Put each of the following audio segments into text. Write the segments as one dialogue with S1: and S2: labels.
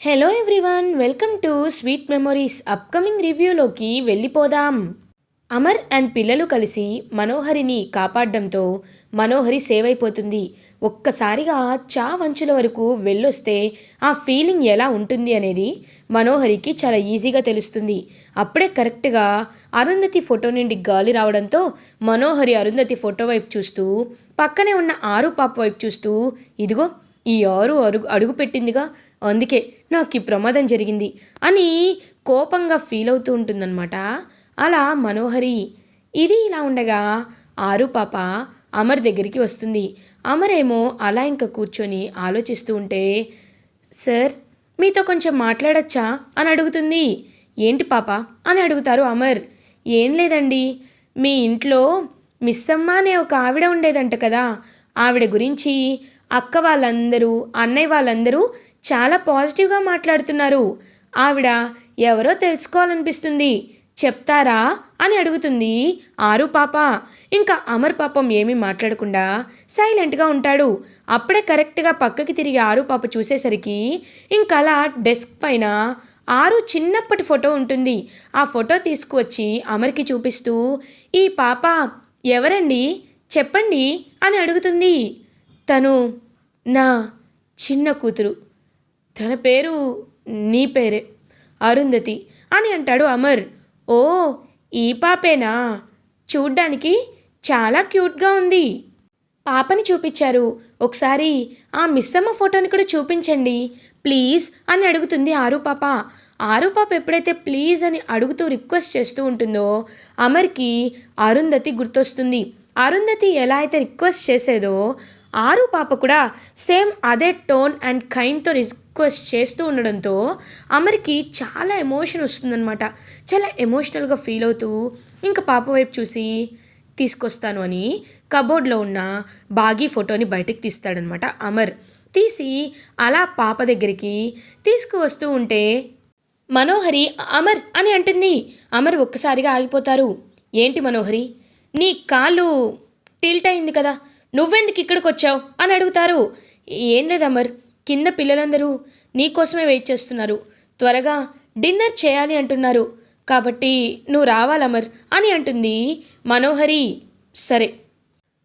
S1: Hello everyone welcome to sweet memories upcoming రివ్యూలోకి వెళ్ళిపోదాం. Amar and పిల్లలు కలిసి మనోహరిని కాపాడడంతో మనోహరి సేవ్ అయిపోతుంది ఒక్కసారిగా చా వంచుల వరకు వెళ్ళొస్తే ఆ ఫీలింగ్ ఎలా ఉంటుంది అనేది మనోహరికి చాలా ఈజీగా తెలుస్తుంది. అప్పుడే కరెక్ట్గా అరుంధతి ఫోటో నుండి గాలి రావడంతో మనోహరి అరుంధతి ఫోటో వైపు చూస్తూ పక్కనే ఉన్న ఆరు పాప వైపు చూస్తూ ఇదిగో ఈ ఆరు అడుగు అడుగు పెట్టిందిగా అందుకే నాకు ఈ ప్రమాదం జరిగింది అని కోపంగా ఫీల్ అవుతూ ఉంటుందన్నమాట. అలా మనోహరి ఇది ఇలా ఉండగా ఆరు పాప అమర్ దగ్గరికి వస్తుంది. అమరేమో అలా ఇంకా కూర్చొని ఆలోచిస్తూ ఉంటే సార్ మీతో కొంచెం మాట్లాడచ్చా? అని అడుగుతుంది. ఏంటి పాప? అని అడుగుతారు అమర్. ఏం లేదండి మీ ఇంట్లో మిస్సమ్మ అనే ఒక ఆవిడ ఉండేదంట కదా. ఆవిడ గురించి అక్క వాళ్ళందరూ అన్నయ్య వాళ్ళందరూ చాలా పాజిటివ్గా మాట్లాడుతున్నారు. ఆవిడ ఎవరో తెలుసుకోవాలనిపిస్తుంది చెప్తారా? అని అడుగుతుంది ఆరు పాప. ఇంకా అమర్ పాపం ఏమీ మాట్లాడకుండా సైలెంట్గా ఉంటాడు. అప్పుడే కరెక్ట్గా పక్కకి తిరిగి ఆరు పాప చూసేసరికి ఇంకా అలా డెస్క్ పైన ఆరు చిన్నప్పటి ఫోటో ఉంటుంది. ఆ ఫోటో తీసుకువచ్చి అమర్కి చూపిస్తూ ఈ పాప ఎవరండి? చెప్పండి? అని అడుగుతుంది. తను నా చిన్న కూతురు. తన పేరు నీ పేరే. అరుంధతి అని అంటాడు అమర్. ఓ ఈ పాపేనా? చూడ్డానికి చాలా క్యూట్గా ఉంది. పాపని చూపించారు. ఒకసారి ఆ మిస్సమ్మ ఫోటోని కూడా చూపించండి. ప్లీజ్ అని అడుగుతుంది ఆరు పాప. ఆరు పాప ఎప్పుడైతే ప్లీజ్ అని అడుగుతూ రిక్వెస్ట్ చేస్తూ ఉంటుందో అమర్కి అరుంధతి గుర్తొస్తుంది. అరుంధతి ఎలా అయితే రిక్వెస్ట్ చేసేదో ఆరు పాప కూడా సేమ్ అదే టోన్ అండ్ కైండ్తో రిక్వెస్ట్ చేస్తూ ఉండడంతో అమర్కి చాలా ఎమోషన్ వస్తుందన్నమాట. చాలా ఎమోషనల్గా ఫీల్ అవుతూ ఇంకా పాప వైపు చూసి తీసుకొస్తాను అని కబోర్డ్లో ఉన్న బాగీ ఫోటోని బయటికి తీస్తాడనమాట అమర్. తీసి అలా పాప దగ్గరికి తీసుకువస్తూ ఉంటే మనోహరి అమర్ అని అంటుంది. అమర్ ఒక్కసారిగా ఆగిపోతారు. ఏంటి మనోహరి? నీ కాళ్ళు టిల్ట్ అయింది కదా. నువ్వెందుకు ఇక్కడికి వచ్చావు అని అడుగుతారు. ఏం లేదు అమర్ కింద పిల్లలందరూ నీకోసమే వెయిట్ చేస్తున్నారు. త్వరగా డిన్నర్ చేయాలి అంటున్నారు. కాబట్టి నువ్వు రావాలి అమర్? అని అంటుంది మనోహరి. సరే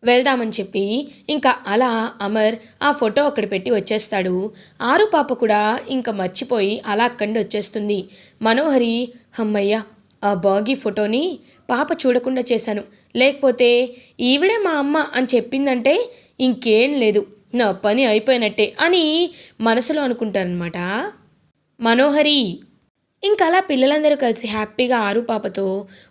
S1: వెళ్దామని చెప్పి ఇంకా అలా అమర్ ఆ ఫోటో అక్కడ పెట్టి వచ్చేస్తాడు. ఆరు పాప కూడా ఇంకా మర్చిపోయి అలా అక్కడి వచ్చేస్తుంది. మనోహరి అమ్మయ్య ఆ బాగీ ఫోటోని పాప చూడకుండా చేశాను. లేకపోతే ఈవిడే మా అమ్మ అని చెప్పిందంటే ఇంకేం లేదు. నా పని అయిపోయినట్టే అని మనసులో అనుకుంటానమాట మనోహరి ఇంకా అలా పిల్లలందరూ కలిసి హ్యాపీగా ఆరు పాపతో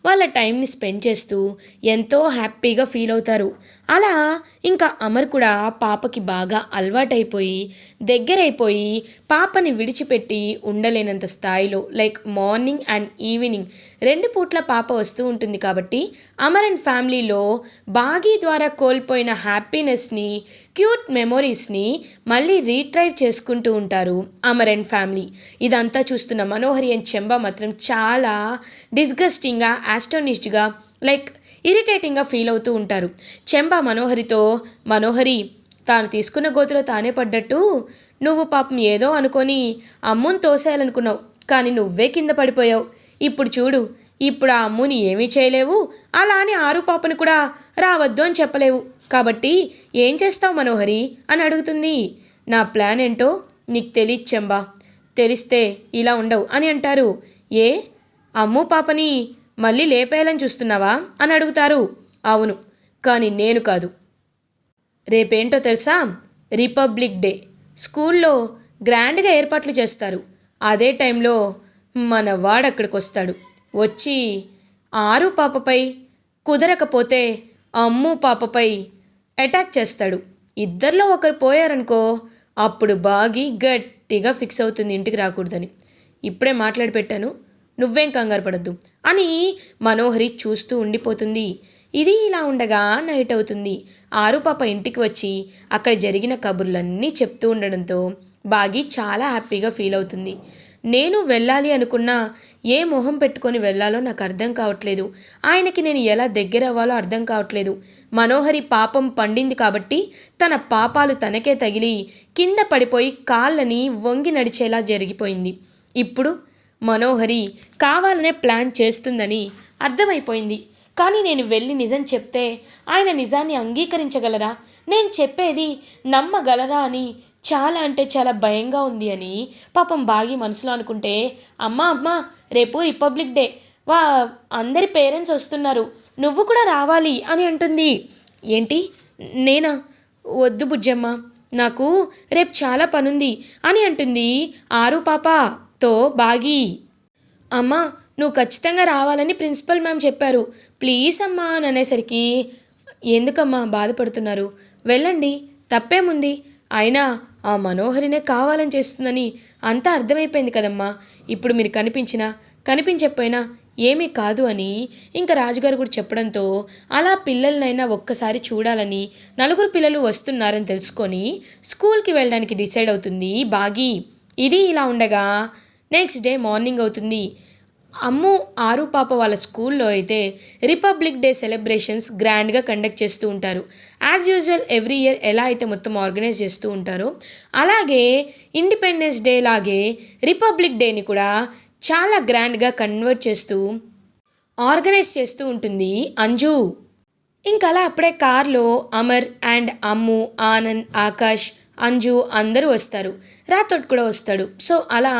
S1: వాళ్ళ టైంని స్పెండ్ చేస్తూ ఎంతో హ్యాపీగా ఫీల్ అవుతారు. అలా ఇంకా అమర్ కూడా పాపకి బాగా అలవాటైపోయి దగ్గరైపోయి పాపని విడిచిపెట్టి ఉండలేనంత స్థాయిలో లైక్ మార్నింగ్ అండ్ ఈవినింగ్ రెండు పూట్ల పాప వస్తూ ఉంటుంది కాబట్టి అమర్ అండ్ ఫ్యామిలీలో బాగీ ద్వారా కోల్పోయిన హ్యాపీనెస్ని క్యూట్ మెమొరీస్ని మళ్ళీ రీట్రైవ్ చేసుకుంటూ ఉంటారు అమర్ అండ్ ఫ్యామిలీ. ఇదంతా చూస్తున్న మనోహరి అండ్ చెంబ మాత్రం చాలా డిస్గస్టింగ్గా యాస్టోనిస్డ్గా లైక్ ఇరిటేటింగ్గా ఫీల్ అవుతూ ఉంటారు. చెంబా మనోహరితో మనోహరి తాను తీసుకున్న గోతులో తానే పడ్డట్టు నువ్వు పాపం ఏదో అనుకొని అమ్ముని తోసేయాలనుకున్నావు కానీ నువ్వే కింద పడిపోయావు. ఇప్పుడు చూడు ఇప్పుడు ఆ అమ్ముని ఏమీ చేయలేవు అలా అని ఆరు పాపను కూడా రావద్దు అని చెప్పలేవు. కాబట్టి ఏం చేస్తావు మనోహరి అని అడుగుతుంది. నా ప్లాన్ ఏంటో నీకు తెలియదు చెంబా. తెలిస్తే ఇలా ఉండవు అని అంటారు. ఏ? అమ్ము పాపని మళ్ళీ లేపేయాలని చూస్తున్నావా? అని అడుగుతారు. అవును కానీ నేను కాదు. రేపేంటో తెలుసా? Republic day. స్కూల్లో గ్రాండ్గా ఏర్పాట్లు చేస్తారు. అదే టైంలో మన వాడు అక్కడికి వస్తాడు వచ్చి ఆరు పాపపై కుదరకపోతే అమ్ము పాపపై అటాక్ చేస్తాడు. ఇద్దరిలో ఒకరు పోయారనుకో అప్పుడు బాగి గట్టిగా ఫిక్స్ అవుతుంది ఇంటికి రాకూడదని. ఇప్పుడే మాట్లాడి పెట్టాను. నువ్వేం కంగారు పడద్దు అని మనోహరి చూస్తూ ఉండిపోతుంది. ఇది ఇలా ఉండగా నైట్ అవుతుంది. ఆరు పాప ఇంటికి వచ్చి అక్కడ జరిగిన కబుర్లన్నీ చెప్తూ ఉండడంతో బాగి చాలా హ్యాపీగా ఫీల్ అవుతుంది. నేను వెళ్ళాలి అనుకున్నా ఏ మొహం పెట్టుకొని వెళ్ళాలో నాకు అర్థం కావట్లేదు. ఆయనకి నేను ఎలా దగ్గర అవ్వాలో అర్థం కావట్లేదు. మనోహరి పాపం పండింది కాబట్టి తన పాపాలు తనకే తగిలి కింద పడిపోయి కాళ్ళని వంగి నడిచేలా జరిగిపోయింది. ఇప్పుడు మనోహరి కావాలనే ప్లాన్ చేస్తుందని అర్థమైపోయింది. కానీ నేను వెళ్ళి నిజం చెప్తే ఆయన నిజాన్ని అంగీకరించగలరా? నేను చెప్పేది నమ్మగలరా అని చాలా అంటే చాలా భయంగా ఉంది అని పాపం బాగి మనసులో అనుకుంటే అమ్మా అమ్మా రేపు రిపబ్లిక్ డే. వా అందరి పేరెంట్స్ వస్తున్నారు. నువ్వు కూడా రావాలి అని అంటుంది. ఏంటి? నేనా? వద్దు బుజ్జమ్మ. నాకు రేపు చాలా పనుంది అని అంటుంది ఆరు పాప. తో బాగి. అమ్మా నువ్వు ఖచ్చితంగా రావాలని ప్రిన్సిపల్ మ్యామ్ చెప్పారు. ప్లీజ్ అమ్మా అని అనేసరికి ఎందుకమ్మా బాధపడుతున్నారు? వెళ్ళండి తప్పేముంది? అయినా ఆ మనోహరినే కావాలని చేస్తుందని అంతా అర్థమైపోయింది కదమ్మా. ఇప్పుడు మీరు కనిపించినా కనిపించకపోయినా ఏమీ కాదు అని ఇంకా రాజుగారు కూడా చెప్పడంతో అలా పిల్లలనైనా ఒక్కసారి చూడాలని నలుగురు పిల్లలు వస్తున్నారని తెలుసుకొని స్కూల్కి వెళ్ళడానికి డిసైడ్ అవుతుంది బాగి. ఇది ఇలా ఉండగా నెక్స్ట్ డే మార్నింగ్ అవుతుంది. అమ్ము ఆరు పాప వాళ్ళ స్కూల్లో అయితే రిపబ్లిక్ డే సెలబ్రేషన్స్ గ్రాండ్గా కండక్ట్ చేస్తూ ఉంటారు. యాజ్ యూజువల్ ఎవ్రీ ఇయర్ ఎలా అయితే మొత్తం ఆర్గనైజ్ చేస్తూ ఉంటారో అలాగే ఇండిపెండెన్స్ డే లాగే రిపబ్లిక్ డేని కూడా చాలా గ్రాండ్గా కన్వర్ట్ చేస్తూ ఆర్గనైజ్ చేస్తూ ఉంటుంది. అంజు ఇంకా అలా అప్పుడే కార్లో అమర్ అండ్ అమ్ము ఆనంద్ ఆకాష్ అంజు అందరూ వస్తారు. రాతోట్ కూడా వస్తాడు. సో అలా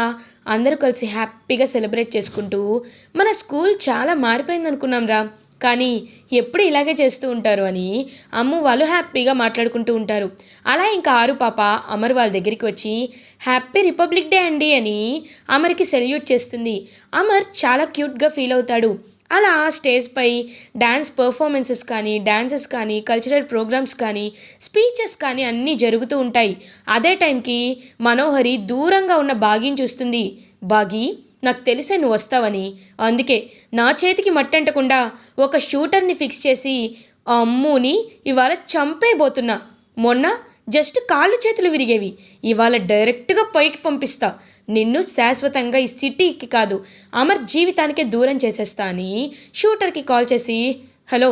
S1: అందరూ కలిసి హ్యాపీగా సెలబ్రేట్ చేసుకుంటూ మన స్కూల్ చాలా మారిపోయింది అనుకున్నాం రా. కానీ ఎప్పుడు ఇలాగే చేస్తూ ఉంటారు అని అమ్ము వాళ్ళు హ్యాపీగా మాట్లాడుకుంటూ ఉంటారు. అలా ఇంకా ఆరు పాప అమర్ వాళ్ళ దగ్గరికి వచ్చి హ్యాపీ రిపబ్లిక్ డే అండి అని అమర్కి సెల్యూట్ చేస్తుంది. అమర్ చాలా క్యూట్గా ఫీల్ అవుతాడు. అలా స్టేజ్పై డ్యాన్స్ పర్ఫార్మెన్సెస్ కానీ డ్యాన్సెస్ కానీ కల్చరల్ ప్రోగ్రామ్స్ కానీ స్పీచెస్ కానీ అన్నీ జరుగుతూ ఉంటాయి. అదే టైంకి మనోహరి దూరంగా ఉన్న బాగిని చూస్తుంది. బాగి నాకు తెలిసే నువ్వు వస్తావని. అందుకే నా చేతికి మట్టంటకుండా ఒక షూటర్ని ఫిక్స్ చేసి ఆ అమ్ముని ఇవాళ చంపేయబోతున్నా. మొన్న జస్ట్ కాళ్ళు చేతులు విరిగేవి. ఇవాళ డైరెక్ట్గా పైకి పంపిస్తా. నిన్ను శాశ్వతంగా ఈ సిటీకి కాదు అమర్ జీవితానికే దూరం చేసేస్తా అని షూటర్కి కాల్ చేసి హలో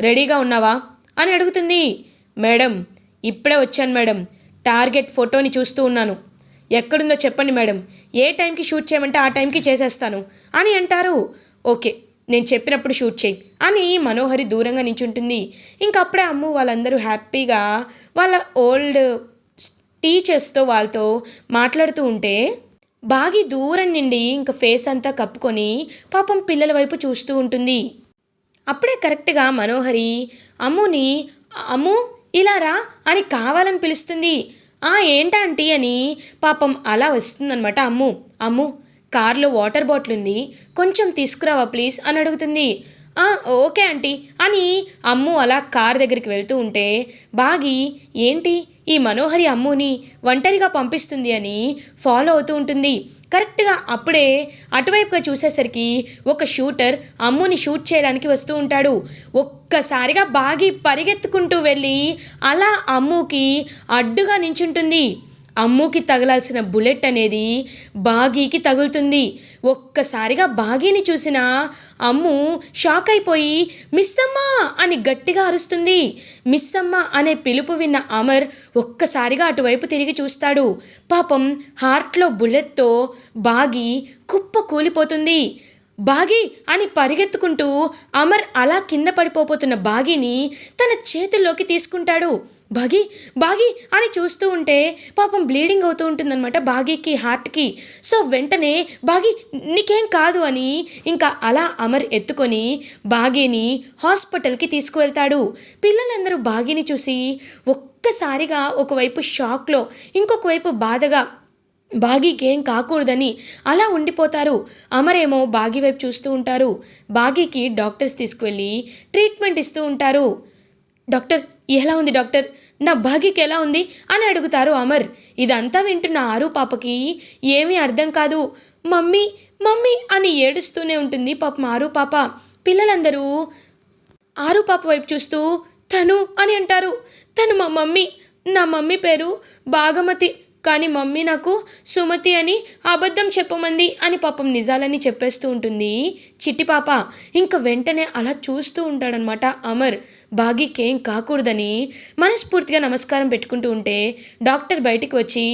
S1: రెడీగా ఉన్నావా? అని అడుగుతుంది. మేడం ఇప్పుడే వచ్చాను మేడం. టార్గెట్ ఫోటోని చూస్తూ ఉన్నాను. ఎక్కడుందో చెప్పండి మేడం. ఏ టైంకి షూట్ చేయమంటే ఆ టైంకి చేసేస్తాను అని అంటారు. ఓకే నేను చెప్పినప్పుడు షూట్ చేయి అని మనోహరి దూరంగా నించుంటుంది. ఇంకప్పుడే అమ్ము వాళ్ళందరూ హ్యాపీగా వాళ్ళ ఓల్డ్ టీచర్స్తో వాళ్ళతో మాట్లాడుతూ ఉంటే బాగి దూరం నుండి ఇంకా ఫేస్ అంతా కప్పుకొని పాపం పిల్లల వైపు చూస్తూ ఉంటుంది. అప్పుడే కరెక్ట్గా మనోహరి అమ్ముని అమ్ము ఇలా రా అని కావాలని పిలుస్తుంది. ఆ ఏంటంటీ అని పాపం అలా వస్తుందన్నమాట అమ్ము. అమ్ము కార్లో వాటర్ బాటిల్ ఉంది కొంచెం తీసుకురావా ప్లీజ్ అని అడుగుతుంది. ఓకే ఆంటీ అని అమ్ము అలా కార్ దగ్గరికి వెళ్తూ ఉంటే బాగి ఏంటి? ఈ మనోహరి అమ్ముని ఒంటరిగా పంపిస్తుంది అని ఫాలో అవుతూ ఉంటుంది. కరెక్ట్గా అప్పుడే అటువైపుగా చూసేసరికి ఒక షూటర్ అమ్ముని షూట్ చేయడానికి వస్తూ ఉంటాడు. ఒక్కసారిగా బాగి పరిగెత్తుకుంటూ వెళ్ళి అలా అమ్ముకి అడ్డుగా నించుంటుంది. అమ్ముకి తగలాల్సిన బుల్లెట్ అనేది బాగీకి తగులుతుంది. ఒక్కసారిగా బాగీని చూసిన అమ్ము షాక్ అయిపోయి మిస్సమ్మ అని గట్టిగా అరుస్తుంది. మిస్సమ్మ అనే పిలుపు విన్న అమర్ ఒక్కసారిగా అటువైపు తిరిగి చూస్తాడు. పాపం హార్ట్లో బుల్లెట్తో బాగి కుప్ప కూలిపోతుంది. బాగి అని పరిగెత్తుకుంటూ అమర్ అలా కింద పడిపోతున్న బాగిని తన చేతుల్లోకి తీసుకుంటాడు. బాగి బాగి అని చూస్తూ ఉంటే పాపం బ్లీడింగ్ అవుతూ ఉంటుందన్నమాట బాగీకి హార్ట్కి. సో వెంటనే బాగి నీకేం కాదు అని ఇంకా అలా అమర్ ఎత్తుకొని బాగీని హాస్పిటల్కి తీసుకువెళ్తాడు. పిల్లలందరూ బాగీని చూసి ఒక్కసారిగా ఒకవైపు షాక్లో ఇంకొక వైపు బాధగా బాగీకి ఏం కాకూడదని అలా ఉండిపోతారు. అమరేమో బాగి వైపు చూస్తూ ఉంటారు. బాగీకి డాక్టర్స్ తీసుకువెళ్ళి ట్రీట్మెంట్ ఇస్తూ ఉంటారు. డాక్టర్ ఎలా ఉంది డాక్టర్? నా భాగ్యకి ఎలా ఉంది? అని అడుగుతారు అమర్. ఇదంతా వింటున్న ఆరు పాపకి ఏమీ అర్థం కాదు. మమ్మీ మమ్మీ అని ఏడుస్తూనే ఉంటుంది పాపం ఆరు పాప. పిల్లలందరూ ఆరు పాప వైపు చూస్తూ తను అని అంటారు. తను మా మమ్మీ నా మమ్మీ పేరు భాగమతి కానీ మమ్మీ నాకు సుమతి అని అబద్ధం చెప్పమంది అని పాపం నిజాలని చెప్పేస్తూ ఉంటుంది. చిట్టి పాప ఇంకా వెంటనే అలా చూస్తూ ఉంటాడనమాట అమర్. బాగీకేం కాకూడదని మనస్ఫూర్తిగా నమస్కారం పెట్టుకుంటూ ఉంటే డాక్టర్ బయటికి వచ్చి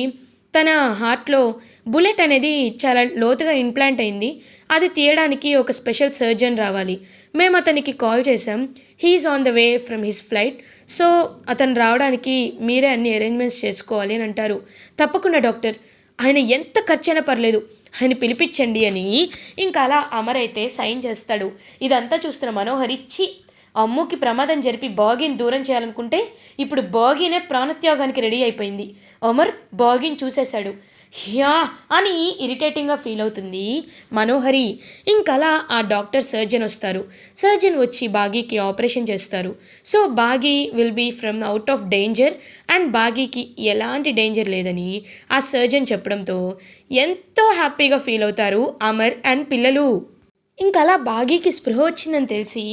S1: తన హార్ట్లో బుల్లెట్ అనేది చాలా లోతుగా ఇంప్లాంట్ అయింది. అది తీయడానికి ఒక స్పెషల్ సర్జన్ రావాలి. మేము అతనికి కాల్ చేసాం he's on the way from his flight. So అతను రావడానికి మీరే అన్ని అరేంజ్మెంట్స్ చేసుకోవాలి అని అంటారు. తప్పకుండా డాక్టర్. ఆయన ఎంత ఖర్చైనా పర్లేదు. ఆయన పిలిపించండి అని ఇంకా అలా అమర్ అయితే సైన్ చేస్తాడు. ఇదంతా చూస్తున్న మనోహరి చి అమ్ముకి ప్రమాదం జరిపి బాగీని దూరం చేయాలనుకుంటే ఇప్పుడు బాగీనే ప్రాణత్యాగానికి రెడీ అయిపోయింది. అమర్ బాగీని చూసేశాడు. హ్యా అని ఇరిటేటింగ్గా ఫీల్ అవుతుంది మనోహరి. ఇంకలా ఆ డాక్టర్ సర్జన్ వస్తారు. సర్జన్ వచ్చి బాగీకి ఆపరేషన్ చేస్తారు. So Bagi will be from out of danger and బాగీకి ఎలాంటి డేంజర్ లేదని ఆ సర్జన్ చెప్పడంతో ఎంతో హ్యాపీగా ఫీల్ అవుతారు అమర్ అండ్ పిల్లలు. ఇంకలా బాగీకి స్పృహ వచ్చిందని తెలిసి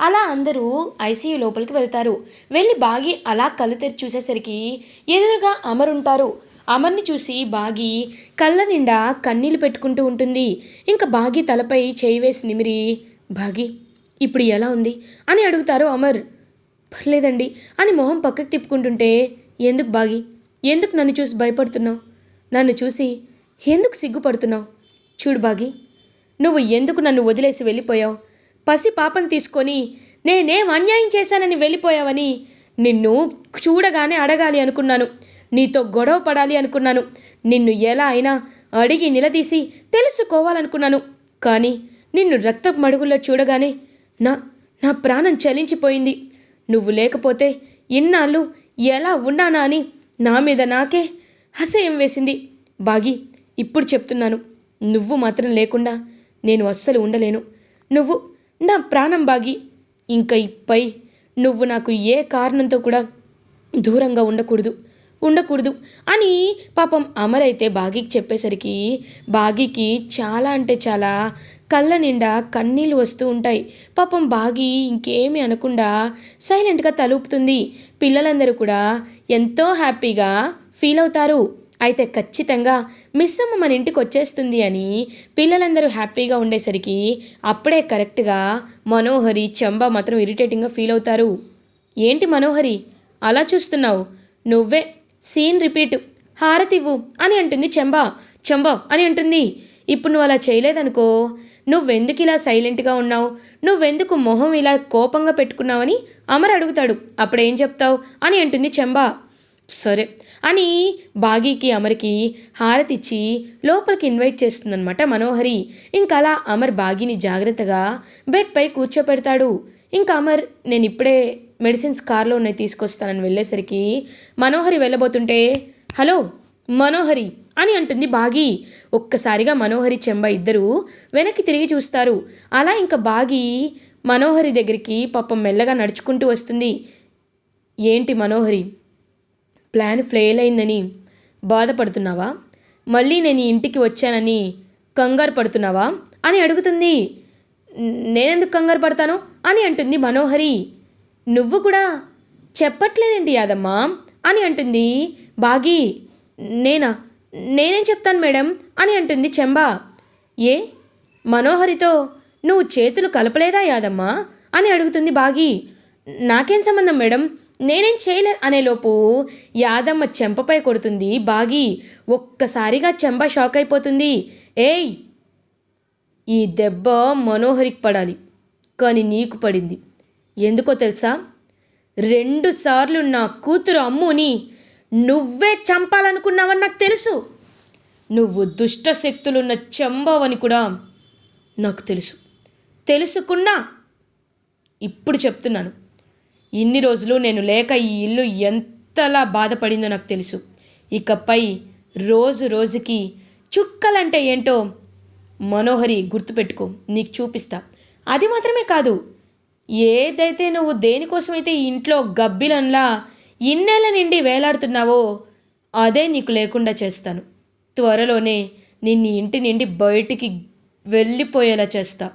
S1: అలా అందరూ ఐసీయూ లోపలికి వెళ్తారు. వెళ్ళి బాగి అలా కళ్ళు తెరిచి చూసేసరికి ఎదురుగా అమర్ ఉంటారు. అమర్ని చూసి బాగి కళ్ళ నిండా కన్నీళ్ళు పెట్టుకుంటూ ఉంటుంది. ఇంకా బాగి తలపై చేయి వేసి నిమిరి బాగి ఇప్పుడు ఎలా ఉంది? అని అడుగుతారు అమర్. పర్లేదండి అని మొహం పక్కకు తిప్పుకుంటుంటే ఎందుకు బాగి? ఎందుకు నన్ను చూసి భయపడుతున్నావు? నన్ను చూసి ఎందుకు సిగ్గుపడుతున్నావు? చూడు బాగి నువ్వు ఎందుకు నన్ను వదిలేసి వెళ్ళిపోయావు? పసి పాపం తీసుకొని నేనేం అన్యాయం చేశానని వెళ్ళిపోయావని నిన్ను చూడగానే అడగాలి అనుకున్నాను. నీతో గొడవ పడాలి అనుకున్నాను. నిన్ను ఎలా అయినా అడిగి నిలదీసి తెలుసుకోవాలనుకున్నాను. కానీ నిన్ను రక్తపు మడుగుల్లో చూడగానే నా నా ప్రాణం చలించిపోయింది. నువ్వు లేకపోతే ఇన్నాళ్ళు ఎలా ఉన్నానా అని నా మీద నాకే అసహ్యం వేసింది. బాగి ఇప్పుడు చెప్తున్నాను. నువ్వు మాత్రం లేకుండా నేను అస్సలు ఉండలేను. నువ్వు నా ప్రాణం బాగి. ఇంకా ఇప్పై నువ్వు నాకు ఏ కారణంతో కూడా దూరంగా ఉండకూడదు. ఉండకూడదు. అని పాపం అమరైతే బాగీకి చెప్పేసరికి బాగీకి చాలా అంటే చాలా కళ్ళ నిండా కన్నీళ్ళు వస్తూ ఉంటాయి. పాపం బాగి ఇంకేమీ అనకుండా సైలెంట్గా తలుపుతుంది. పిల్లలందరూ కూడా ఎంతో హ్యాపీగా ఫీల్ అవుతారు. అయితే ఖచ్చితంగా మిస్ అమ్మ మన ఇంటికి వచ్చేస్తుంది అని పిల్లలందరూ హ్యాపీగా ఉండేసరికి అప్పుడే కరెక్ట్గా మనోహరి చంబ మాత్రం ఇరిటేటింగ్గా ఫీల్ అవుతారు. ఏంటి మనోహరి? అలా చూస్తున్నావు? నువ్వే సీన్ రిపీట్ హారతివ్వు అని అంటుంది చెంబా. చెంబా అని అంటుంది. ఇప్పుడు నువ్వు అలా చేయలేదనుకో. నువ్వెందుకు ఇలా సైలెంట్గా ఉన్నావు? నువ్వెందుకు మొహం ఇలా కోపంగా పెట్టుకున్నావని అమర్ అడుగుతాడు. అప్పుడేం చెప్తావు? అని అంటుంది చెంబా. సరే. అని బాగీకి అమర్కి హారతిచ్చి లోపలికి ఇన్వైట్ చేస్తుందన్నమాట మనోహరి. ఇంకా అలా అమర్ బాగీని జాగ్రత్తగా బెడ్పై కూర్చోపెడతాడు. ఇంకా అమర్ నేను ఇప్పుడే మెడిసిన్స్ కార్లో ఉన్నాయి తీసుకొస్తానని వెళ్ళేసరికి మనోహరి వెళ్ళబోతుంటే హలో మనోహరి అని అంటుంది బాగి. ఒక్కసారిగా మనోహరి చెంబ ఇద్దరు వెనక్కి తిరిగి చూస్తారు. అలా ఇంకా బాగి మనోహరి దగ్గరికి పాపం మెల్లగా నడుచుకుంటూ వస్తుంది. ఏంటి మనోహరి ప్లాన్ ఫెయిల్ అయిందని బాధపడుతున్నావా? మళ్ళీ నేను ఇంటికి వచ్చానని కంగారు పడుతున్నావా? అని అడుగుతుంది. నేనెందుకు కంగారు పడతాను? అని అంటుంది మనోహరి. నువ్వు కూడా చెప్పట్లేదేంటి యాదమ్మ? అని అంటుంది. బాగి నేనా? నేనేం చెప్తాను మేడం? అని అంటుంది చెంబా. ఏ? మనోహరితో నువ్వు చేతులు కలపలేదా యాదమ్మ? అని అడుగుతుంది బాగి. నాకేం సంబంధం మేడం? నేనేం చేయలే అనేలోపు యాదమ్మ చెంపపై కొడుతుంది. బాగి ఒక్కసారిగా చెంప షాక్ అయిపోతుంది. ఏయ్! ఈ దెబ్బ మనోహరికి పడాలి. కానీ నీకు పడింది. ఎందుకో తెలుసా? రెండుసార్లు నా కూతురు అమ్ముని నువ్వే చంపాలనుకున్నావని నాకు తెలుసు. నువ్వు దుష్ట శక్తులున్న చెంబవని కూడా నాకు తెలుసు. తెలుసుకున్నా ఇప్పుడు చెప్తున్నాను. ఇన్ని రోజులు నేను లేక ఈ ఇల్లు ఎంతలా బాధపడిందో నాకు తెలుసు. ఇకపై రోజు రోజుకి చుక్కలంటే ఏంటో మనోహరి గుర్తుపెట్టుకో నీకు చూపిస్తా. అది మాత్రమే కాదు ఏదైతే నువ్వు దేనికోసమైతే ఇంట్లో గబ్బిలంలా ఇన్నేళ్ళ నిండి వేలాడుతున్నావో అదే నీకు లేకుండా చేస్తాను. త్వరలోనే నిన్ను ఇంటి నుండి బయటికి వెళ్ళిపోయేలా చేస్తా.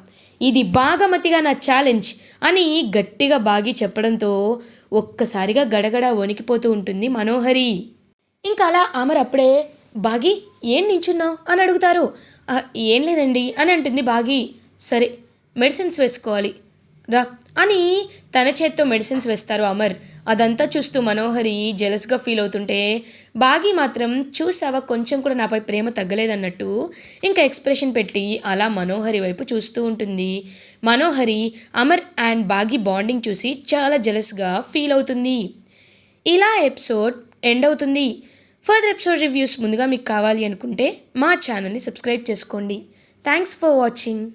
S1: ఇది బాగమతిగా నా ఛాలెంజ్ అని గట్టిగా బాగి చెప్పడంతో ఒక్కసారిగా గడగడ వణికిపోతూ ఉంటుంది మనోహరి. ఇంకా అలా అమర్ అప్పుడే బాగి ఏం నించున్నావు? అని అడుగుతారు. ఏం లేదండి అని అంటుంది బాగి. సరే మెడిసిన్స్ వేసుకోవాలి. రా అని తన చేత్తో మెడిసిన్స్ వేస్తారు అమర్. అదంతా చూస్తూ మనోహరి జెలస్గా ఫీల్ అవుతుంటే బాగి మాత్రం చూసావా? కొంచెం కూడా నాపై ప్రేమ తగ్గలేదన్నట్టు ఇంకా ఎక్స్ప్రెషన్ పెట్టి అలా మనోహరి వైపు చూస్తూ ఉంటుంది. మనోహరి అమర్ అండ్ బాగి బాండింగ్ చూసి చాలా జెలస్గా ఫీల్ అవుతుంది. ఇలా ఎపిసోడ్ ఎండ్ అవుతుంది. ఫర్దర్ ఎపిసోడ్ రివ్యూస్ ముందుగా మీకు కావాలి అనుకుంటే మా ఛానల్ని సబ్స్క్రైబ్ చేసుకోండి. Thanks for watching